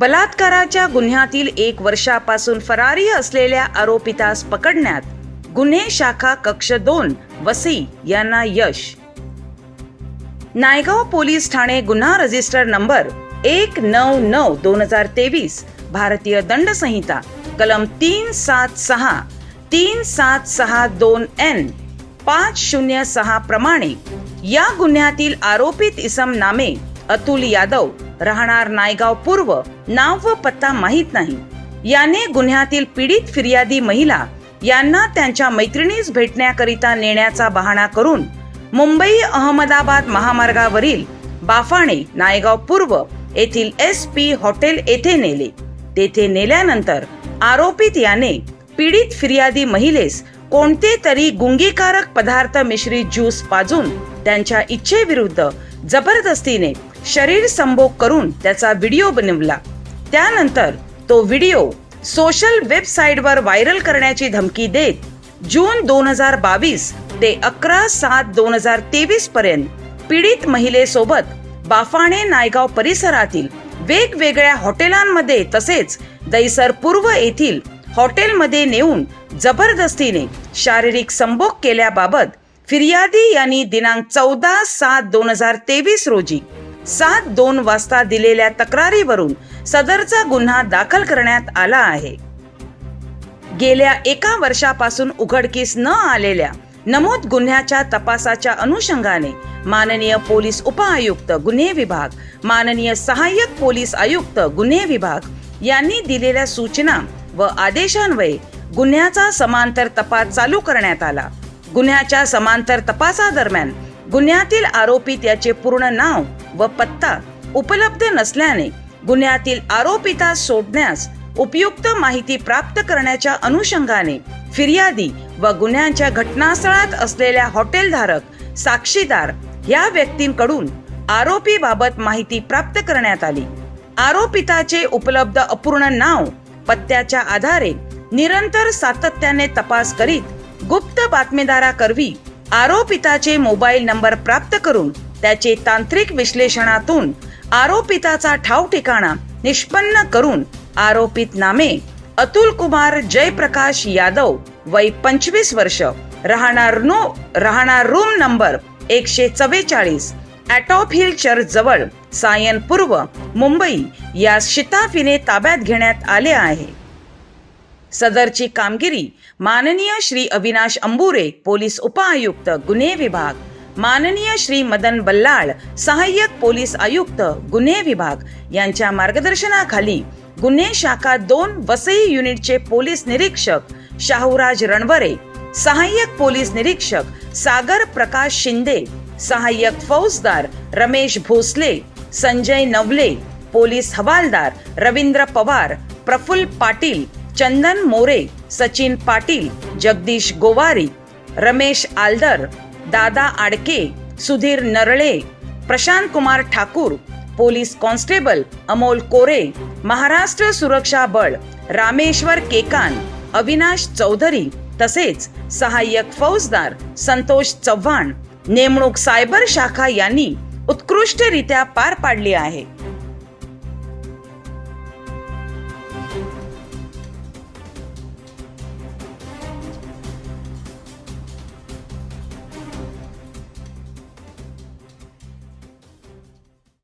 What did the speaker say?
बलात्काराच्या गुन्ह्यातील एक वर्षापासून फरारी असलेल्या आरोपितास पकडण्यात गुन्हे शाखा कक्ष दोन वसई यांना यश. नायगाव पोलीस ठाणे गुन्हा रजिस्टर नंबर एक नऊ नऊ दोन हजार तेवीस भारतीय दंड संहिता कलम तीन सात सहा तीन सात सहा दोन एन पाच शून्य सहा प्रमाणे या गुन्ह्यातील आरोपित इसम नामे अतुल यादव राहणार नायगाव पूर्व नाव व पत्ता माहीत नाही. याने गुन्ह्यातील पीडित फिर्यादी महिला यांना त्यांच्या मैत्रिणीस भेटण्याकरिता नेण्याचा बहाणा करून मुंबई अहमदाबाद महामार्गावरील बाफाणे नायगाव पूर्व येथील एस पी हॉटेल येथे नेले. तेथे नेल्यानंतर आरोपित याने पीडित फिर्यादी महिलेस कोणते तरी गुंगीकारक पदार्थ मिश्रित ज्यूस पाजून त्यांच्या इच्छेविरुद्ध जबरदस्तीने शरीर संभोग करून त्याचा व्हिडिओ बनवला. त्यानंतर तो व्हिडिओ सोशल वेबसाईटवर व्हायरल करण्याची धमकी देत जून दोन हजार बावीस ते अकरा सात दोन हजार तेवीस पर्यंत पीडित महिलेसोबत बाफाणे नायगाव परिसरातील वेगवेगळ्या हॉटेलांमध्ये तसेच दैसर पूर्व येथील हॉटेलमध्ये नेऊन जबरदस्तीने शारीरिक संभोग केल्याबाबत फिर्यादी यांनी दिनांक चौदा सात दोन हजार तेवीस रोजी सात दोन वाजता दिलेल्या तक्रारीवरून सदरचा गुन्हा दाखल करण्यात आला आहे. गेल्या एका वर्षापासून उघडकीस न आलेल्या नमूद गुन्ह्याच्या तपासाच्या अनुषंगाने माननीय पोलीस उपआयुक्त गुन्हे विभाग माननीय सहाय्यक पोलीस आयुक्त गुन्हे विभाग यांनी दिलेल्या सूचना व आदेशान्वये गुन्ह्याचा समांतर तपास चालू करण्यात आला. गुन्ह्याच्या समांतर तपासादरम्यान गुन्ह्यातील आरोपी त्याचे पूर्ण नाव व पत्ता उपलब्ध नसल्याने गुन्ह्यातील आरोपिता सोडण्यास उपयुक्त माहिती प्राप्त करण्याच्या अनुषंगाने फिर्यादी व गुन्ह्यांच्या घटनास्थळात असलेल्या हॉटेलधारक साक्षीदार या व्यक्तींकडून आरोपी बाबत माहिती प्राप्त करण्यात आली. आरोपिताचे उपलब्ध अपूर्ण नाव पत्त्याच्या आधारे निरंतर सातत्याने तपास करीत गुप्त बातमीदाराकरवी आरोपिताचे मोबाईल नंबर प्राप्त करून त्याचे तांत्रिक विश्लेषणातून आरोपिताचा ठाव ठिकाणा निष्पन्न करून आरोपित नामे अतुल कुमार जयप्रकाश यादव वय पंचवीस वर्ष राहणार नो राहणार रूम नंबर एकशे चव्वेचाळीस ॲटॉप हिल चर्च जवळ सायन पूर्व मुंबई या शिताफीने ताब्यात घेण्यात आले आहे. सदरची कामगिरी माननीय श्री अविनाश अंबुरे पोलीस उपआयुक्त गुन्हे विभाग. माननीय श्री मदन बल्लाळ सहाय्यक पोलीस आयुक्त गुन्हे विभाग. यांच्या मार्गदर्शनाखाली गुन्हे शाखा दोन वसई युनिटचे पोलीस निरीक्षक शाहूराज रणवरे सहाय्यक पोलीस निरीक्षक सागर प्रकाश शिंदे सहाय्यक फौजदार रमेश भोसले संजय नवले पोलीस हवालदार रवींद्र पवार प्रफुल्ल पाटील चंदन मोरे सचिन पाटील जगदीश गोवारी रमेश आलदर दादा आडके सुधीर नरळे प्रशांत कुमार ठाकूर पोलीस कॉन्स्टेबल अमोल कोरे महाराष्ट्र सुरक्षा बळ रामेश्वर केकान अविनाश चौधरी तसेच सहाय्यक फौजदार संतोष चव्हाण. नेमणूक सायबर शाखा यांनी उत्कृष्टरित्या पार पाडली आहे.